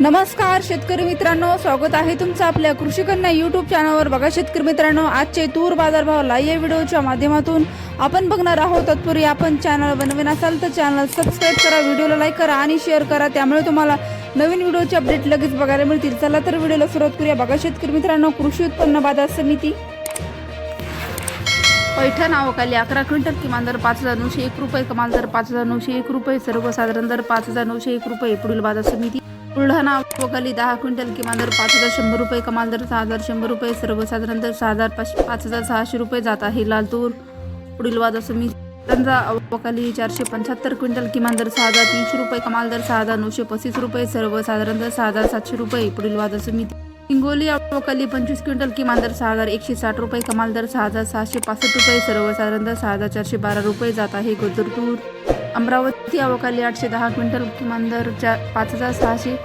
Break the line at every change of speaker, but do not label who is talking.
नमस्कार शेतकरी मित्रांनो. स्वागत आहे तुमचं आपल्या कृषी कन्या युट्यूब चॅनलवर बघा शेतकरी मित्रांनो आजचे तूर बाजारभाव लाईव्ह या व्हिडिओच्या माध्यमातून. आपण बघणार आहोत तत्पूर्वी आपण चॅनल बनवीन असाल तर चॅनल सबस्क्राईब करा व्हिडिओला लाईक करा आणि शेअर करा. त्यामुळे तुम्हाला नवीन व्हिडिओचे अपडेट लगेच बघायला मिळतील. चला तर व्हिडिओला सुरुवात करूया. बघा शेतकरी मित्रांनो कृषी उत्पन्न बाजार समिती. पैठण नावाखाली अकरा क्विंटल किमान दर पाच हजार नऊशे एक रुपये कमाल दर पाच हजार नऊशे एक रुपये सर्वसाधारण दर पाच हजार नऊशे एक रुपये पुढील बाजार समिती. बुलढाणा आवकाली दहा क्विंटल किमान दर पाच हजार शंभर रुपये कमाल दर सहा हजार शंभर रुपये सर्वसाधारण दर सहा हजार पाच पाच हजार सहाशे रुपये जात आहे लाल तूर पुढील वाद असं रंजा आवकाली चारशे पंच्याहत्तर क्विंटल किमान दर सहा हजार तीनशे रुपये कमाल दर सहा हजार नऊशे पस्तीस रुपये सर्वसाधारण दर सहा हजार सातशे रुपये. पुढील बाजार समिती हिंगोली आवकाली पंचवीस क्विंटल किमान दर सहा हजार एकशे साठ रुपये कमाल दर सहा हजार सहाशे पासष्ट रुपये सर्वसाधारण दर सहा हजार चारशे बारा रुपये जात आहे गोदरतूर. अमरावती अवकाली आठशे दहा क्विंटल किमान दर चार पाच हजार सहाशे